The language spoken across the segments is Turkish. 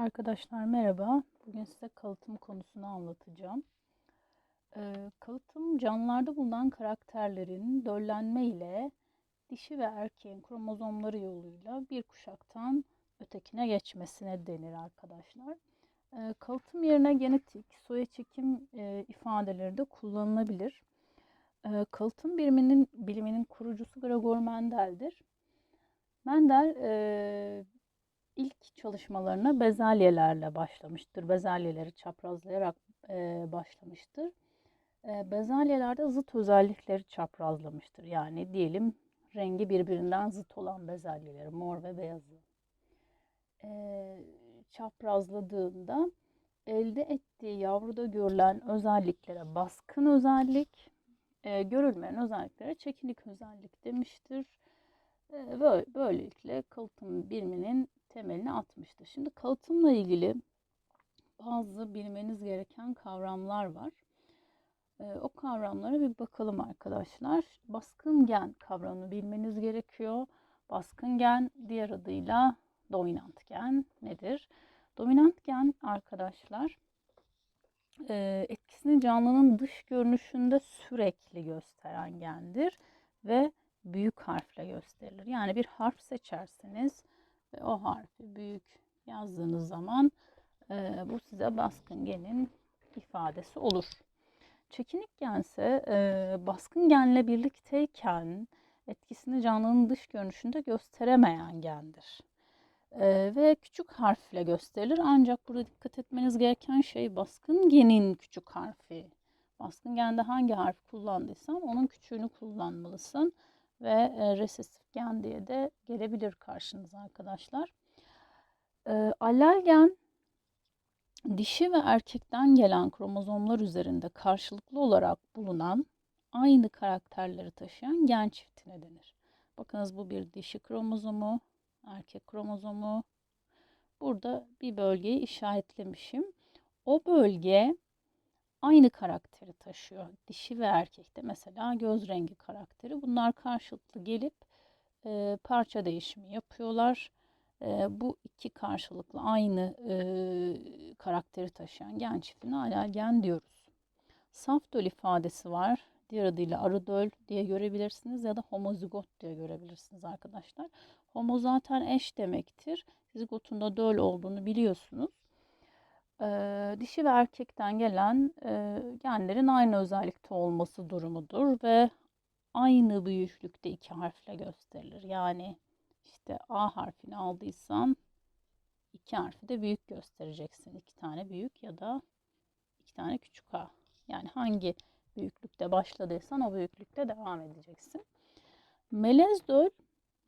Arkadaşlar merhaba. Bugün size kalıtım konusunu anlatacağım. Ee, kalıtım canlılarda bulunan karakterlerin döllenme ile dişi ve erkeğin kromozomları yoluyla bir kuşaktan ötekine geçmesine denir arkadaşlar. Ee, kalıtım yerine genetik, soya çekim e, ifadeleri de kullanılabilir. Ee, kalıtım biliminin, biliminin kurucusu Gregor Mendel'dir. Mendel e, ilk çalışmalarına bezelyelerle başlamıştır. Bezelyeleri çaprazlayarak e, başlamıştır. E, bezelyelerde zıt özellikleri çaprazlamıştır. Yani diyelim rengi birbirinden zıt olan bezelyeleri, mor ve beyazı. E, çaprazladığında elde ettiği yavruda görülen özelliklere baskın özellik, e, görülmeyen özelliklere çekinik özellik demiştir. E, böyle, böylelikle kalıtım biliminin temelini atmıştır. Şimdi kalıtımla ilgili bazı bilmeniz gereken kavramlar var. E, o kavramlara bir bakalım arkadaşlar. Baskın gen kavramını bilmeniz gerekiyor. Baskın gen diğer adıyla dominant gen nedir? Dominant gen arkadaşlar e, etkisini canlının dış görünüşünde sürekli gösteren gendir ve büyük harfle gösterilir. Yani bir harf seçerseniz ve o harfi büyük yazdığınız zaman e, bu size baskın genin ifadesi olur. Çekinik gense e, baskın genle birlikteyken etkisini canlının dış görünüşünde gösteremeyen gendir. E, ve küçük harfle gösterilir. Ancak burada dikkat etmeniz gereken şey baskın genin küçük harfi. Baskın gende hangi harf kullandıysan onun küçüğünü kullanmalısın ve e, resesif gen diye de gelebilir karşınıza arkadaşlar. E, allel gen dişi ve erkekten gelen kromozomlar üzerinde karşılıklı olarak bulunan aynı karakterleri taşıyan gen çiftine denir. Bakınız bu bir dişi kromozomu, erkek kromozomu. Burada bir bölgeyi işaretlemişim. O bölge aynı karakteri taşıyor. Dişi ve erkekte mesela göz rengi karakteri. Bunlar karşılıklı gelip e, parça değişimi yapıyorlar. E, bu iki karşılıklı aynı e, karakteri taşıyan gen çiftine alel gen diyoruz. Saf döl ifadesi var. Diğer adıyla arı döl diye görebilirsiniz ya da homozigot diye görebilirsiniz arkadaşlar. Homo zaten eş demektir. Zigotun döl olduğunu biliyorsunuz e, dişi ve erkekten gelen e, genlerin aynı özellikte olması durumudur ve aynı büyüklükte iki harfle gösterilir. Yani işte A harfini aldıysan iki harfi de büyük göstereceksin. İki tane büyük ya da iki tane küçük A. Yani hangi büyüklükte başladıysan o büyüklükte devam edeceksin. Melez döl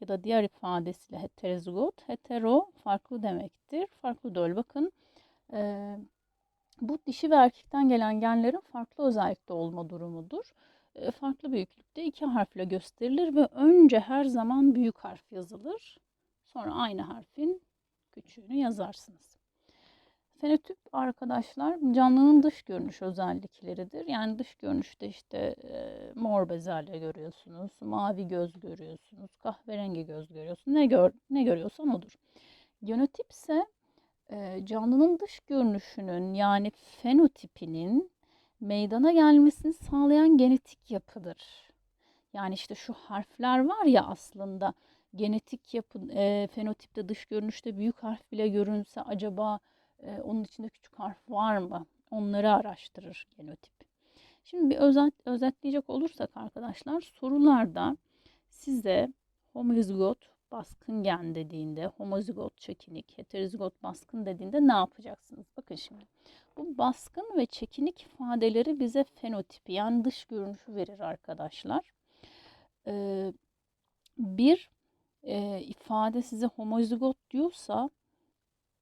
ya da diğer ifadesiyle heterozigot, hetero farklı demektir. Farklı döl bakın e, bu dişi ve erkekten gelen genlerin farklı özellikte olma durumudur. E, farklı büyüklükte iki harfle gösterilir ve önce her zaman büyük harf yazılır. Sonra aynı harfin küçüğünü yazarsınız. Fenotip arkadaşlar canlının dış görünüş özellikleridir. Yani dış görünüşte işte e, mor bezelye görüyorsunuz, mavi göz görüyorsunuz, kahverengi göz görüyorsunuz. Ne gör ne görüyorsan odur. Genotip ise canlının dış görünüşünün yani fenotipinin meydana gelmesini sağlayan genetik yapıdır. Yani işte şu harfler var ya aslında genetik yapı e, fenotipte dış görünüşte büyük harf bile görünse acaba e, onun içinde küçük harf var mı? Onları araştırır genotip. Şimdi bir özet, özetleyecek olursak arkadaşlar sorularda size homozigot baskın gen dediğinde, homozigot çekinik, heterozigot baskın dediğinde ne yapacaksınız? Bakın şimdi. Bu baskın ve çekinik ifadeleri bize fenotipi yani dış görünüşü verir arkadaşlar. Ee, bir e, ifade size homozigot diyorsa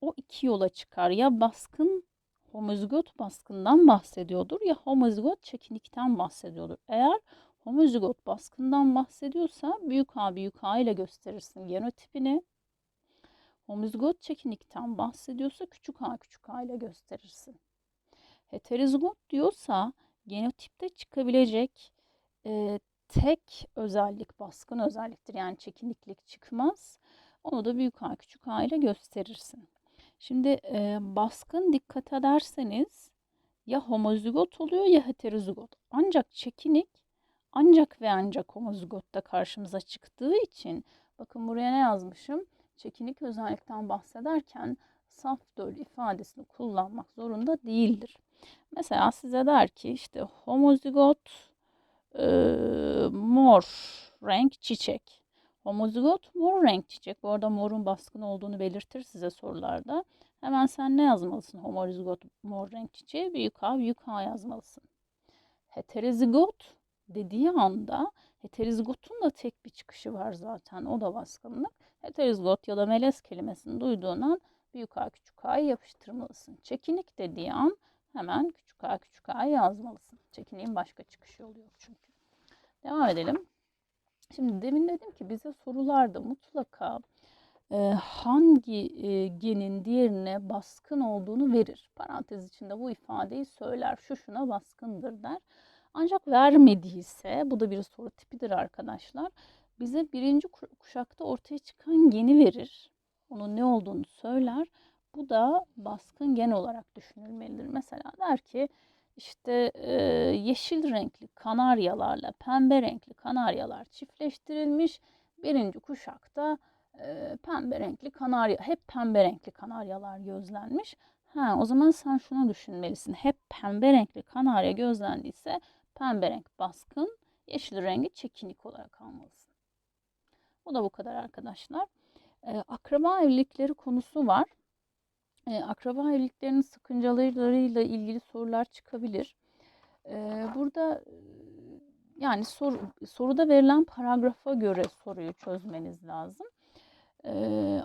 o iki yola çıkar. Ya baskın homozigot baskından bahsediyordur ya homozigot çekinikten bahsediyordur. Eğer homozigot baskından bahsediyorsa büyük A büyük A ile gösterirsin genotipini. Homozigot çekinikten bahsediyorsa küçük a küçük a ile gösterirsin. Heterozigot diyorsa genotipte çıkabilecek e, tek özellik baskın özelliktir. Yani çekiniklik çıkmaz. Onu da büyük a küçük a ile gösterirsin. Şimdi e, baskın dikkat ederseniz ya homozigot oluyor ya heterozigot. Ancak çekinik ancak ve ancak homozigotta karşımıza çıktığı için bakın buraya ne yazmışım? Çekinik özellikten bahsederken saf döl ifadesini kullanmak zorunda değildir. Mesela size der ki işte homozigot e, mor renk çiçek. Homozigot mor renk çiçek. Bu arada morun baskın olduğunu belirtir size sorularda. Hemen sen ne yazmalısın homozigot mor renk çiçeği? Büyük A büyük A yazmalısın. Heterozigot dediği anda heterozigotun da tek bir çıkışı var zaten. O da baskınlık. Heterozigot ya da melez kelimesini duyduğun an büyük A küçük A'yı yapıştırmalısın. Çekinik dediği an hemen küçük A küçük A yazmalısın. Çekiniğin başka çıkışı oluyor çünkü. Devam edelim. Şimdi demin dedim ki bize sorularda mutlaka e, hangi e, genin diğerine baskın olduğunu verir. Parantez içinde bu ifadeyi söyler. Şu şuna baskındır der. Ancak vermediyse bu da bir soru tipidir arkadaşlar. Bize birinci kuşakta ortaya çıkan geni verir. Onun ne olduğunu söyler. Bu da baskın gen olarak düşünülmelidir. Mesela der ki işte e, yeşil renkli kanaryalarla pembe renkli kanaryalar çiftleştirilmiş. Birinci kuşakta e, pembe renkli kanarya, hep pembe renkli kanaryalar gözlenmiş. Ha, o zaman sen şunu düşünmelisin. Hep pembe renkli kanarya gözlendiyse pembe renk baskın, yeşil rengi çekinik olarak almalısın. Bu da bu kadar arkadaşlar. E, akraba evlilikleri konusu var. E, akraba evliliklerinin sakıncalarıyla ilgili sorular çıkabilir. E, burada yani sor, soruda verilen paragrafa göre soruyu çözmeniz lazım. E,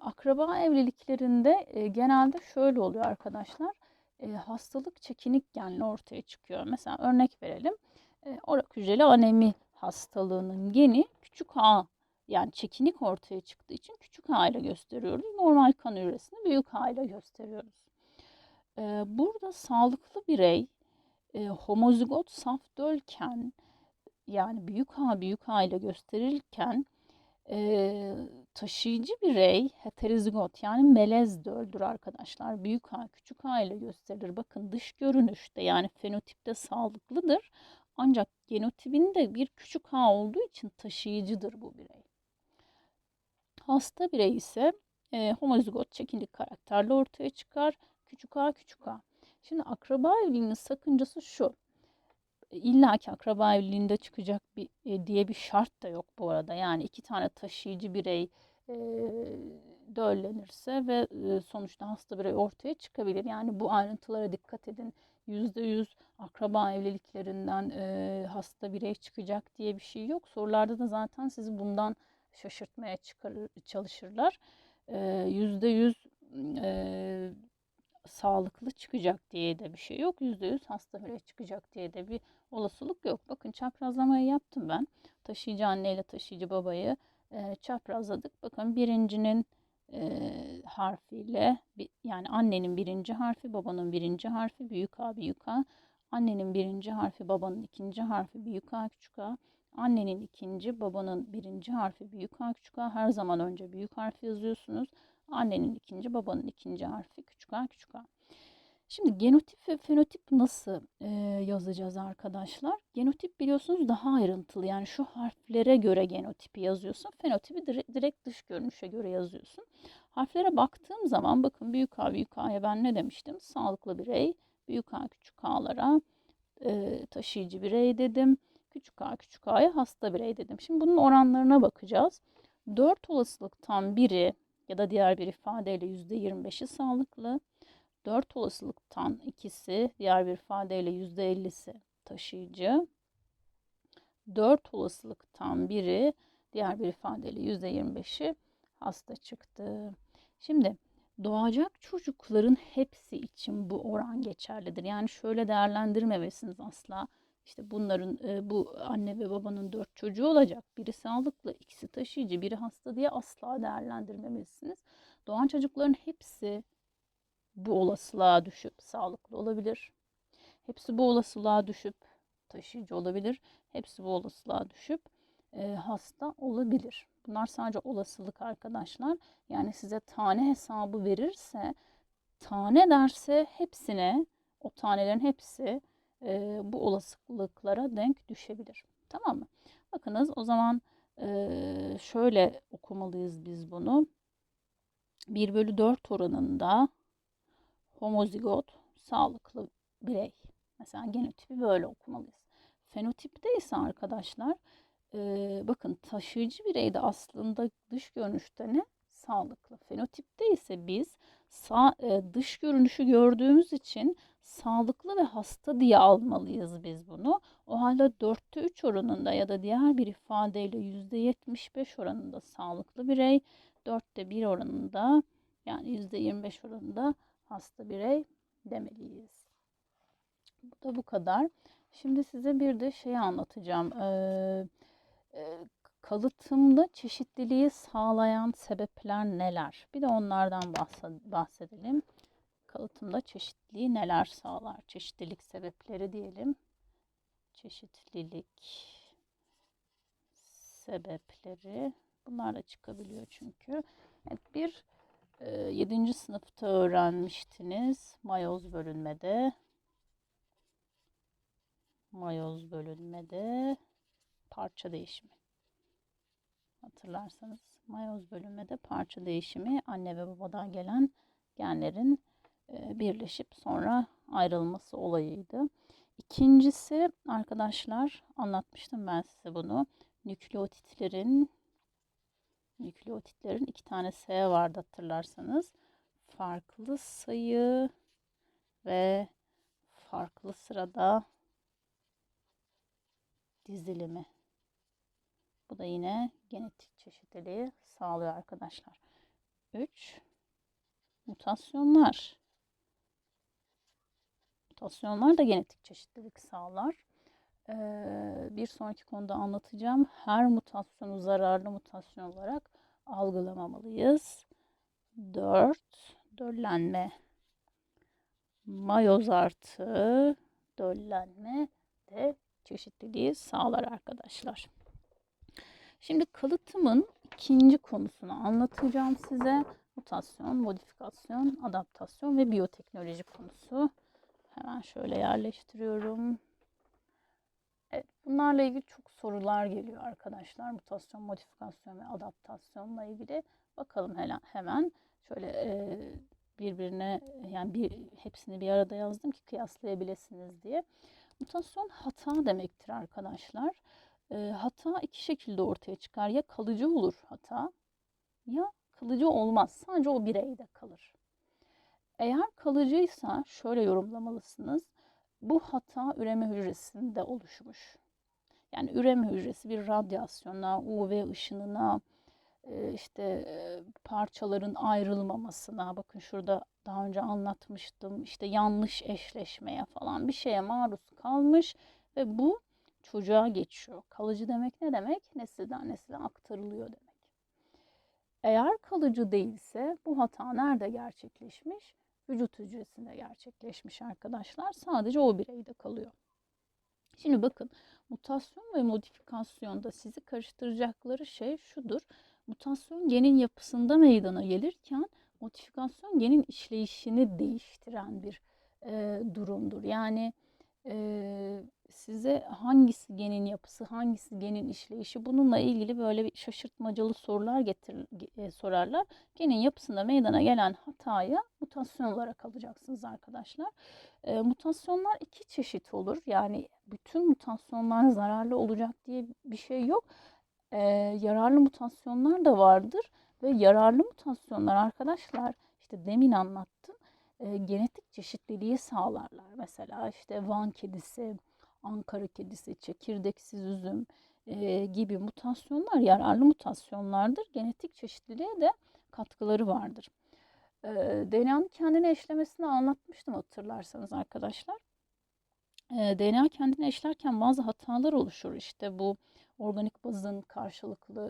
akraba evliliklerinde e, genelde şöyle oluyor arkadaşlar. E, hastalık çekinik genli ortaya çıkıyor. Mesela örnek verelim. E, orak hücreli anemi hastalığının geni küçük a yani çekinik ortaya çıktığı için küçük a ile gösteriyoruz. Normal kan hücresini büyük a ile gösteriyoruz. Ee, burada sağlıklı birey e, homozigot saf dölken yani büyük A büyük A ile gösterilirken e, taşıyıcı birey heterozigot yani melez döldür arkadaşlar. Büyük A küçük A ile gösterilir. Bakın dış görünüşte yani fenotipte sağlıklıdır. Ancak genotipinde bir küçük A olduğu için taşıyıcıdır bu birey. Hasta birey ise e, homozigot çekinik karakterle ortaya çıkar. Küçük a küçük a. Şimdi akraba evliliğinin sakıncası şu. İlla ki akraba evliliğinde çıkacak bir e, diye bir şart da yok bu arada. Yani iki tane taşıyıcı birey e, döllenirse ve e, sonuçta hasta birey ortaya çıkabilir. Yani bu ayrıntılara dikkat edin. %100 akraba evliliklerinden e, hasta birey çıkacak diye bir şey yok. Sorularda da zaten sizi bundan şaşırtmaya çıkarır, çalışırlar. Yüzde yüz e, sağlıklı çıkacak diye de bir şey yok. Yüzde yüz hasta birey çıkacak diye de bir olasılık yok. Bakın çaprazlamayı yaptım ben. Taşıyıcı anne ile taşıyıcı babayı e, çaprazladık. Bakın birincinin e, harfiyle yani annenin birinci harfi, babanın birinci harfi büyük A büyük A. Annenin birinci harfi, babanın ikinci harfi büyük A küçük A. Annenin ikinci, babanın birinci harfi büyük A küçük A. Her zaman önce büyük harfi yazıyorsunuz. Annenin ikinci, babanın ikinci harfi küçük a küçük a. Şimdi genotip ve fenotip nasıl e, yazacağız arkadaşlar? Genotip biliyorsunuz daha ayrıntılı. Yani şu harflere göre genotipi yazıyorsun. Fenotipi direkt dış görünüşe göre yazıyorsun. Harflere baktığım zaman bakın büyük A büyük A'ya ben ne demiştim? Sağlıklı birey, büyük A küçük A'lara e, taşıyıcı birey dedim. Küçük A küçük A'ya hasta birey dedim. Şimdi bunun oranlarına bakacağız. 4 olasılıktan biri ya da diğer bir ifadeyle %25'i sağlıklı. 4 olasılıktan ikisi diğer bir ifadeyle %50'si taşıyıcı. 4 olasılıktan biri diğer bir ifadeyle %25'i hasta çıktı. Şimdi doğacak çocukların hepsi için bu oran geçerlidir. Yani şöyle değerlendirmemelisiniz asla. İşte bunların e, bu anne ve babanın dört çocuğu olacak. Biri sağlıklı, ikisi taşıyıcı, biri hasta diye asla değerlendirmemelisiniz. Doğan çocukların hepsi bu olasılığa düşüp sağlıklı olabilir. Hepsi bu olasılığa düşüp taşıyıcı olabilir. Hepsi bu olasılığa düşüp e, hasta olabilir. Bunlar sadece olasılık arkadaşlar. Yani size tane hesabı verirse tane derse hepsine o tanelerin hepsi e, bu olasılıklara denk düşebilir. Tamam mı? Bakınız o zaman e, şöyle okumalıyız biz bunu. 1 bölü 4 oranında homozigot sağlıklı birey. Mesela genotipi böyle okumalıyız. Fenotipte ise arkadaşlar e, bakın taşıyıcı bireyde aslında dış görünüşte ne? Sağlıklı. Fenotipte ise biz sağ, e, dış görünüşü gördüğümüz için sağlıklı ve hasta diye almalıyız biz bunu. O halde 4'te 3 oranında ya da diğer bir ifadeyle %75 oranında sağlıklı birey, 4'te 1 oranında yani %25 oranında hasta birey demeliyiz. Bu da bu kadar. Şimdi size bir de şey anlatacağım. Ee, e, kalıtımda çeşitliliği sağlayan sebepler neler? Bir de onlardan bahsedelim. Kalıtımda çeşitliliği neler sağlar? Çeşitlilik sebepleri diyelim. Çeşitlilik sebepleri. Bunlar da çıkabiliyor çünkü. Evet, bir 7. sınıfta öğrenmiştiniz. Mayoz bölünmede. Mayoz bölünmede parça değişimi. Hatırlarsanız mayoz bölünmede parça değişimi anne ve babadan gelen genlerin e, birleşip sonra ayrılması olayıydı. İkincisi arkadaşlar anlatmıştım ben size bunu. Nükleotitlerin nükleotitlerin iki tane S vardı hatırlarsanız. Farklı sayı ve farklı sırada dizilimi. Bu da yine genetik çeşitliliği sağlıyor arkadaşlar. 3. Mutasyonlar. Mutasyonlar da genetik çeşitlilik sağlar. Bir sonraki konuda anlatacağım. Her mutasyonu zararlı mutasyon olarak algılamamalıyız. 4. Döllenme. Mayoz artı döllenme de çeşitliliği sağlar arkadaşlar. Şimdi kalıtımın ikinci konusunu anlatacağım size. Mutasyon, modifikasyon, adaptasyon ve biyoteknoloji konusu. Hemen şöyle yerleştiriyorum. Evet, bunlarla ilgili çok sorular geliyor arkadaşlar. Mutasyon, modifikasyon ve adaptasyonla ilgili. Bakalım hemen şöyle e, birbirine yani bir hepsini bir arada yazdım ki kıyaslayabilirsiniz diye. Mutasyon hata demektir arkadaşlar. E, hata iki şekilde ortaya çıkar. Ya kalıcı olur hata ya kalıcı olmaz. Sadece o bireyde kalır. Eğer kalıcıysa şöyle yorumlamalısınız. Bu hata üreme hücresinde oluşmuş. Yani üreme hücresi bir radyasyona, UV ışınına, işte parçaların ayrılmamasına, bakın şurada daha önce anlatmıştım, işte yanlış eşleşmeye falan bir şeye maruz kalmış ve bu çocuğa geçiyor. Kalıcı demek ne demek? Nesilden nesile aktarılıyor demek. Eğer kalıcı değilse bu hata nerede gerçekleşmiş? Vücut hücresinde gerçekleşmiş arkadaşlar. Sadece o bireyde kalıyor. Şimdi bakın mutasyon ve modifikasyonda sizi karıştıracakları şey şudur. Mutasyon genin yapısında meydana gelirken modifikasyon genin işleyişini değiştiren bir e, durumdur. Yani e, size hangisi genin yapısı, hangisi genin işleyişi bununla ilgili böyle bir şaşırtmacalı sorular getir, e, sorarlar. Genin yapısında meydana gelen hataya mutasyon olarak alacaksınız arkadaşlar. E, mutasyonlar iki çeşit olur. Yani bütün mutasyonlar zararlı olacak diye bir şey yok. E, yararlı mutasyonlar da vardır ve yararlı mutasyonlar arkadaşlar işte demin anlattım e, genetik çeşitliliği sağlarlar. Mesela işte Van kedisi, Ankara kedisi, çekirdeksiz üzüm e, gibi mutasyonlar yararlı mutasyonlardır. Genetik çeşitliliğe de katkıları vardır. E, DNA'nın kendini eşlemesini anlatmıştım hatırlarsanız arkadaşlar. DNA kendini eşlerken bazı hatalar oluşur. İşte bu organik bazın karşılıklı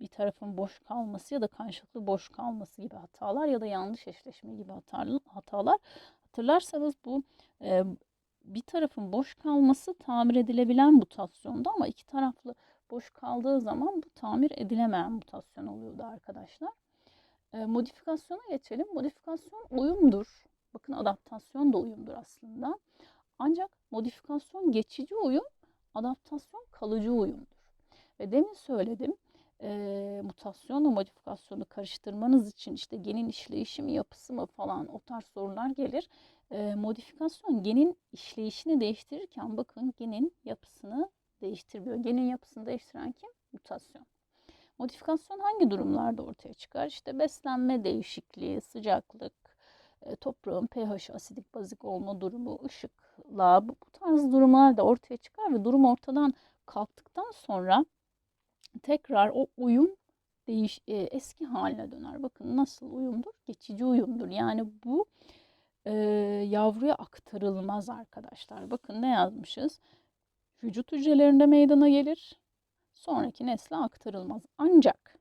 bir tarafın boş kalması ya da karşılıklı boş kalması gibi hatalar ya da yanlış eşleşme gibi hatalar. Hatırlarsanız bu bir tarafın boş kalması tamir edilebilen mutasyonda ama iki taraflı boş kaldığı zaman bu tamir edilemeyen mutasyon oluyordu arkadaşlar. Modifikasyona geçelim. Modifikasyon uyumdur. Bakın adaptasyon da uyumdur aslında. Ancak modifikasyon geçici uyum, adaptasyon kalıcı uyumdur. Ve demin söyledim e, mutasyonla modifikasyonu karıştırmanız için işte genin işleyişi mi yapısı mı falan o tarz sorular gelir. E, modifikasyon genin işleyişini değiştirirken bakın genin yapısını değiştirmiyor. Genin yapısını değiştiren kim? Mutasyon. Modifikasyon hangi durumlarda ortaya çıkar? İşte beslenme değişikliği, sıcaklık, toprağın pH asidik bazik olma durumu, ışıkla bu, bu tarz durumlar da ortaya çıkar ve durum ortadan kalktıktan sonra tekrar o uyum değiş e, eski haline döner. Bakın nasıl uyumdur? Geçici uyumdur. Yani bu e, yavruya aktarılmaz arkadaşlar. Bakın ne yazmışız? Vücut hücrelerinde meydana gelir. Sonraki nesle aktarılmaz. Ancak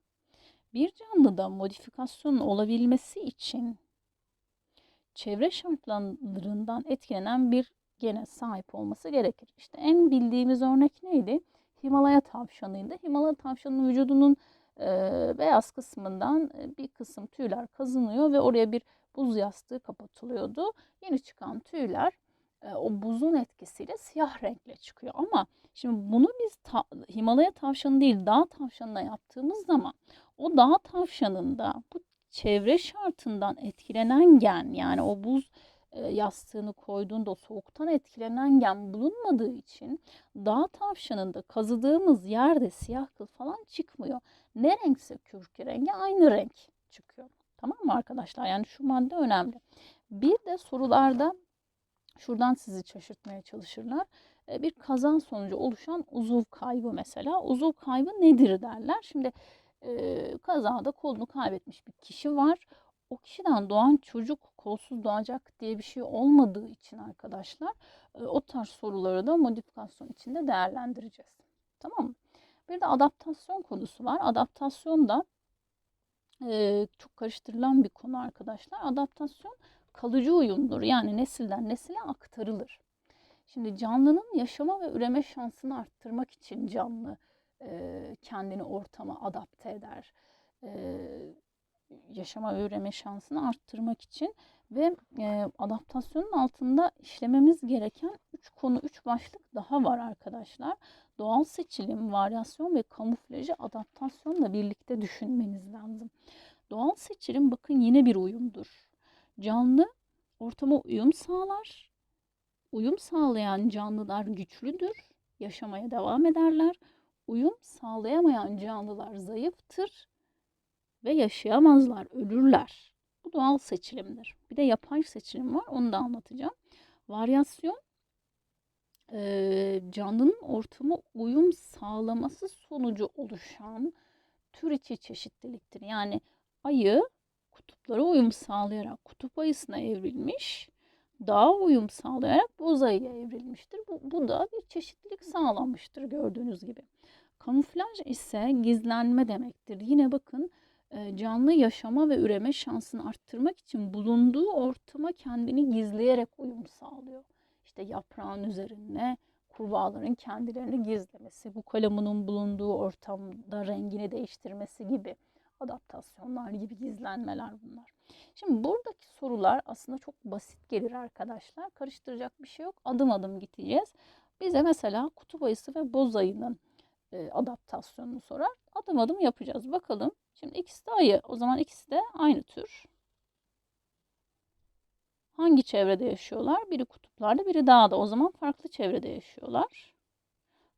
bir canlıda modifikasyonun olabilmesi için çevre şartlarından etkilenen bir gene sahip olması gerekir. İşte en bildiğimiz örnek neydi? Himalaya tavşanıydı. Himalaya tavşanının vücudunun e, beyaz kısmından e, bir kısım tüyler kazınıyor ve oraya bir buz yastığı kapatılıyordu. Yeni çıkan tüyler e, o buzun etkisiyle siyah renkle çıkıyor. Ama şimdi bunu biz ta, Himalaya tavşanı değil dağ tavşanına yaptığımız zaman o dağ tavşanında bu çevre şartından etkilenen gen yani o buz yastığını koyduğunda soğuktan etkilenen gen bulunmadığı için dağ tavşanında kazıdığımız yerde siyah kıl falan çıkmıyor. Ne renkse kürkü rengi aynı renk çıkıyor. Tamam mı arkadaşlar? Yani şu madde önemli. Bir de sorularda şuradan sizi şaşırtmaya çalışırlar. Bir kazan sonucu oluşan uzuv kaybı mesela. Uzuv kaybı nedir derler. Şimdi kazada kolunu kaybetmiş bir kişi var o kişiden doğan çocuk kolsuz doğacak diye bir şey olmadığı için arkadaşlar e, o tarz soruları da modifikasyon içinde değerlendireceğiz. Tamam mı? Bir de adaptasyon konusu var. Adaptasyon da e, çok karıştırılan bir konu arkadaşlar. Adaptasyon kalıcı uyumdur. Yani nesilden nesile aktarılır. Şimdi canlının yaşama ve üreme şansını arttırmak için canlı e, kendini ortama adapte eder. E, yaşama üreme şansını arttırmak için ve e, adaptasyonun altında işlememiz gereken 3 konu, 3 başlık daha var arkadaşlar. Doğal seçilim, varyasyon ve kamuflajı adaptasyonla birlikte düşünmeniz lazım. Doğal seçilim bakın yine bir uyumdur. Canlı ortama uyum sağlar. Uyum sağlayan canlılar güçlüdür. Yaşamaya devam ederler. Uyum sağlayamayan canlılar zayıftır ve yaşayamazlar, ölürler. Bu doğal seçilimdir. Bir de yapay seçilim var, onu da anlatacağım. Varyasyon e, canlının ortama uyum sağlaması sonucu oluşan tür içi çeşitliliktir. Yani ayı kutuplara uyum sağlayarak kutup ayısına evrilmiş, dağa uyum sağlayarak boz ayıya evrilmiştir. Bu, bu da bir çeşitlilik sağlamıştır gördüğünüz gibi. Kamuflaj ise gizlenme demektir. Yine bakın canlı yaşama ve üreme şansını arttırmak için bulunduğu ortama kendini gizleyerek uyum sağlıyor. İşte yaprağın üzerine kurbağaların kendilerini gizlemesi, bu kalemunun bulunduğu ortamda rengini değiştirmesi gibi adaptasyonlar gibi gizlenmeler bunlar. Şimdi buradaki sorular aslında çok basit gelir arkadaşlar. Karıştıracak bir şey yok. Adım adım gideceğiz. Bize mesela kutup ayısı ve boz ayının e, adaptasyonunu sorar. Adım adım yapacağız. Bakalım. Şimdi ikisi de ayı. O zaman ikisi de aynı tür. Hangi çevrede yaşıyorlar? Biri kutuplarda, biri dağda. O zaman farklı çevrede yaşıyorlar.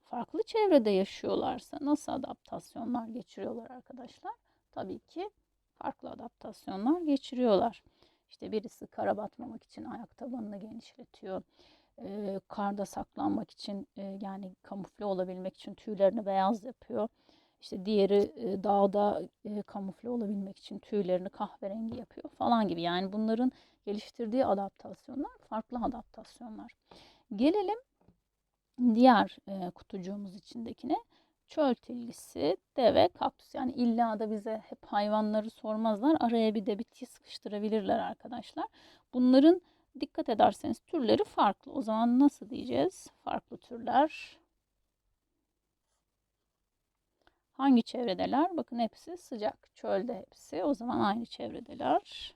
Farklı çevrede yaşıyorlarsa nasıl adaptasyonlar geçiriyorlar arkadaşlar? Tabii ki farklı adaptasyonlar geçiriyorlar. İşte birisi kara batmamak için ayak tabanını genişletiyor e, karda saklanmak için e, yani kamufle olabilmek için tüylerini beyaz yapıyor. İşte diğeri dağda kamufle olabilmek için tüylerini kahverengi yapıyor falan gibi. Yani bunların geliştirdiği adaptasyonlar farklı adaptasyonlar. Gelelim diğer kutucuğumuz içindekine. Çöl tillisi, deve, kaktüs. Yani illa da bize hep hayvanları sormazlar. Araya bir de bitki sıkıştırabilirler arkadaşlar. Bunların dikkat ederseniz türleri farklı. O zaman nasıl diyeceğiz? Farklı türler. Hangi çevredeler? Bakın hepsi sıcak. Çölde hepsi. O zaman aynı çevredeler.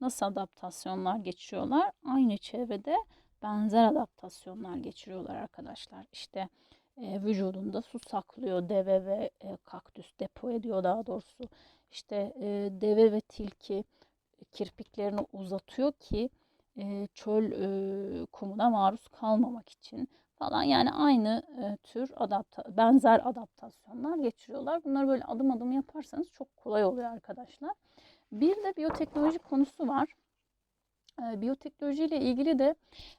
Nasıl adaptasyonlar geçiriyorlar? Aynı çevrede benzer adaptasyonlar geçiriyorlar arkadaşlar. İşte e, vücudunda su saklıyor deve ve e, kaktüs depo ediyor daha doğrusu. İşte e, deve ve tilki kirpiklerini uzatıyor ki e, çöl e, kumuna maruz kalmamak için falan. Yani aynı e, tür adapta benzer adaptasyonlar geçiriyorlar. Bunları böyle adım adım yaparsanız çok kolay oluyor arkadaşlar. Bir de biyoteknoloji konusu var. E, biyoteknoloji ile ilgili de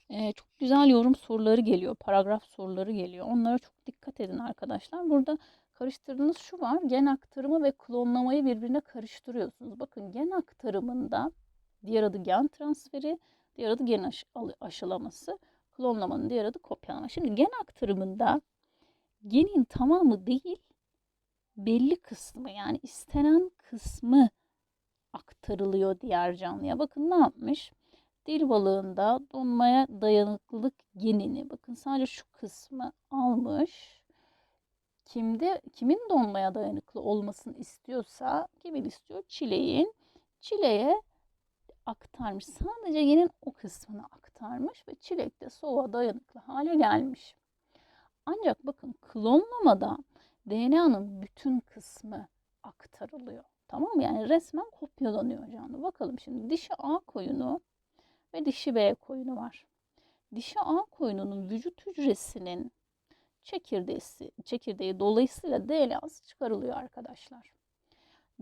e, çok güzel yorum soruları geliyor, paragraf soruları geliyor. Onlara çok dikkat edin arkadaşlar. Burada karıştırdığınız şu var. Gen aktarımı ve klonlamayı birbirine karıştırıyorsunuz. Bakın gen aktarımında diğer adı gen transferi, diğer adı gen aşı, aşılaması. Klonlamanın diğer adı kopyalama. Şimdi gen aktarımında genin tamamı değil, belli kısmı yani istenen kısmı aktarılıyor diğer canlıya. Bakın ne yapmış? Dil balığında donmaya dayanıklılık genini bakın sadece şu kısmı almış. Kimde kimin donmaya dayanıklı olmasını istiyorsa kimin istiyor? Çileğin. Çileğe aktarmış. Sadece genin o kısmını aktarmış ve çilek de soğuğa dayanıklı hale gelmiş. Ancak bakın klonlamada DNA'nın bütün kısmı aktarılıyor. Tamam mı? Yani resmen kopyalanıyor canlı. Bakalım şimdi dişi A koyunu ve dişi B koyunu var. Dişi A koyununun vücut hücresinin çekirdeği, çekirdeği dolayısıyla DNA'sı çıkarılıyor arkadaşlar.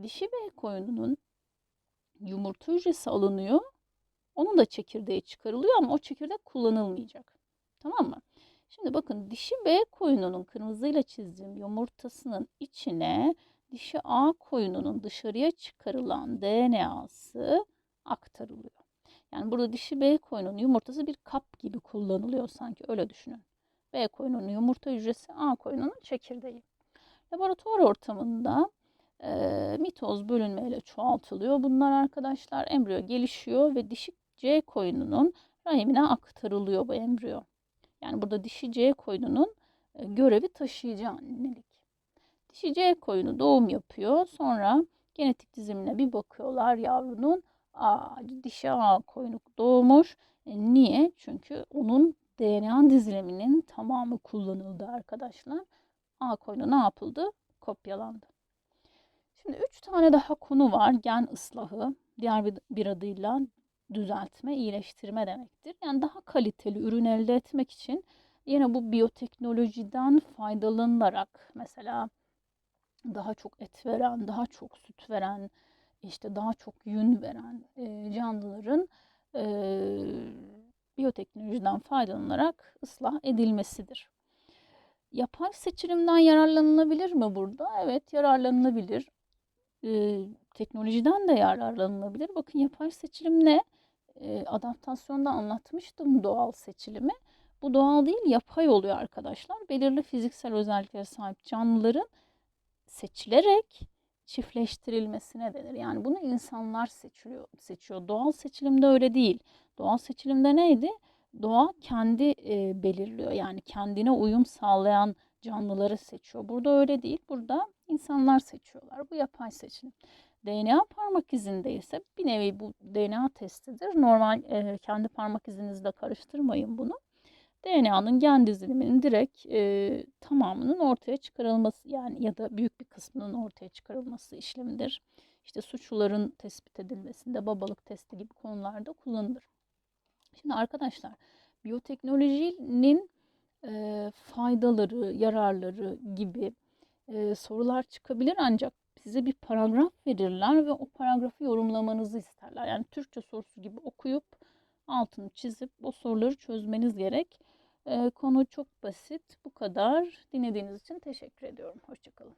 Dişi B koyununun yumurta hücresi alınıyor. Onun da çekirdeği çıkarılıyor ama o çekirdek kullanılmayacak. Tamam mı? Şimdi bakın dişi B koyununun kırmızıyla çizdiğim yumurtasının içine dişi A koyununun dışarıya çıkarılan DNA'sı aktarılıyor. Yani burada dişi B koyunun yumurtası bir kap gibi kullanılıyor sanki öyle düşünün. B koyunun yumurta hücresi A koyunun çekirdeği. Laboratuvar ortamında e, mitoz bölünmeyle çoğaltılıyor. Bunlar arkadaşlar embriyo gelişiyor ve dişi C koyununun rahimine aktarılıyor bu embriyo. Yani burada dişi C koyununun e, görevi taşıyıcı annelik. Dişi C koyunu doğum yapıyor. Sonra genetik dizimine bir bakıyorlar yavrunun. Aa, dişi A koyunu doğmuş. E, niye? Çünkü onun DNA diziliminin tamamı kullanıldı arkadaşlar. A koyunu ne yapıldı? Kopyalandı. Şimdi üç tane daha konu var. Gen ıslahı, diğer bir, adıyla düzeltme, iyileştirme demektir. Yani daha kaliteli ürün elde etmek için yine bu biyoteknolojiden faydalanılarak mesela daha çok et veren, daha çok süt veren, işte daha çok yün veren e, canlıların e, biyoteknolojiden faydalanarak ıslah edilmesidir. Yapay seçilimden yararlanılabilir mi burada? Evet yararlanılabilir. Teknolojiden de yararlanılabilir. Bakın yapay seçilim ne? Ee, adaptasyonda anlatmıştım doğal seçilimi. Bu doğal değil yapay oluyor arkadaşlar. Belirli fiziksel özelliklere sahip canlıların seçilerek çiftleştirilmesine denir. Yani bunu insanlar seçiyor. seçiyor. Doğal seçilimde öyle değil. Doğal seçilimde neydi? Doğa kendi e, belirliyor. Yani kendine uyum sağlayan canlıları seçiyor. Burada öyle değil. Burada insanlar seçiyorlar. Bu yapay seçilim. DNA parmak izinde ise bir nevi bu DNA testidir. Normal e, kendi parmak izinizle karıştırmayın bunu. DNA'nın gen diziliminin direkt e, tamamının ortaya çıkarılması yani ya da büyük bir kısmının ortaya çıkarılması işlemidir. İşte suçluların tespit edilmesinde babalık testi gibi konularda kullanılır. Şimdi arkadaşlar biyoteknolojinin e, faydaları, yararları gibi e, sorular çıkabilir ancak size bir paragraf verirler ve o paragrafı yorumlamanızı isterler. Yani Türkçe sorusu gibi okuyup altını çizip o soruları çözmeniz gerek. E, konu çok basit. Bu kadar. Dinlediğiniz için teşekkür ediyorum. Hoşçakalın.